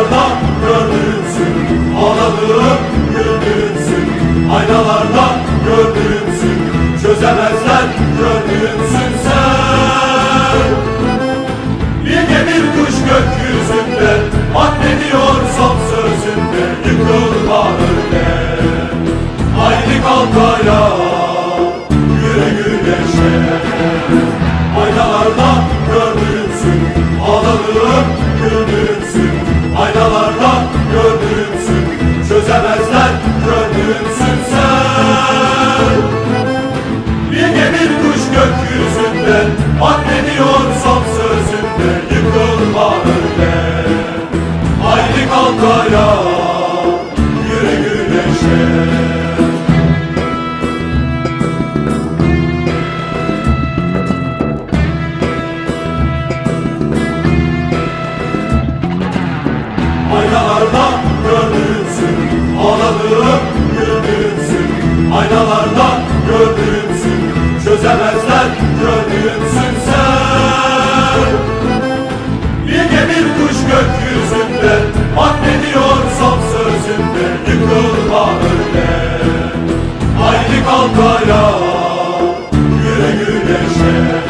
Aynalarda gördüğümsün Ağladığım güldüğümsün Aynalarda gördüğümsün Çözemezler gördüğümsün sen. Bilge bir kuş gökyüzünde Addediyor son sözünde Yıkılma öyle. Haydi kalk ayağa Yürü Aynalarda gördüğümsün Ağladığım ayağa Yürü güneşe. Aynalarda gördüğümsün Ağladığım güldüğümsün Aynalarda Çözemezler yıkılma öyle Haydi kalk ayağa Yürü güneşe